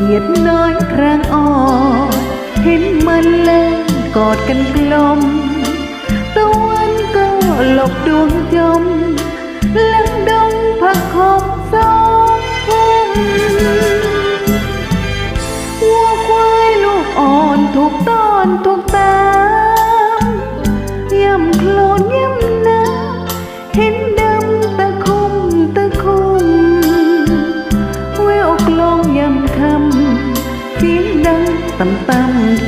เขียดน้อยครางอ่อนเห็นมันเล่นกอดกันกลมตะวันก็หลบดวงจมลังดงผักขมสองพุ่มวัวควายลูกอ่อนถูกต้อนถูกตา ต่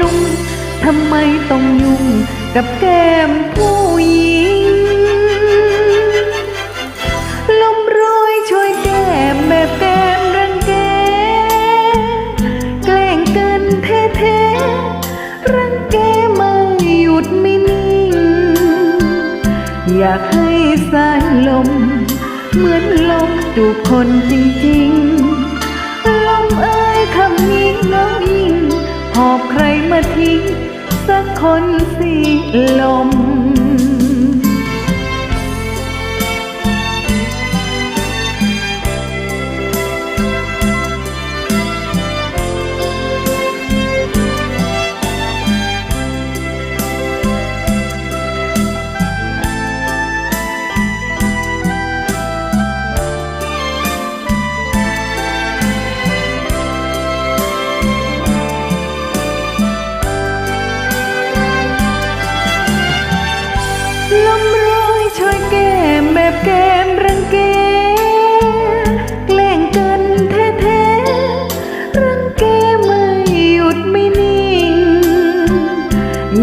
ลุง ทำไมต้องยุ่งกับแก้มผู้หญิง ลมโรยช่วยแก้มแบบแก้มรังแก แกล้งกันเท่ๆรังแกไม่หยุดไม่นิ่ง อยากให้สายลม เหมือนลมจูบคนจริงๆ ลมเอ้ยคำนี้ มาทิ้งสักคนสิลม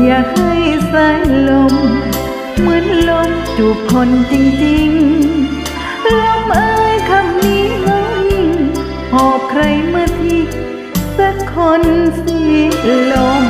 อย่าให้สายลม เหมือนลมจูบคนจริงๆ ลมเอ้ยคำนี้งยิ่งหอบใครมาทิ้งสักคนสิลม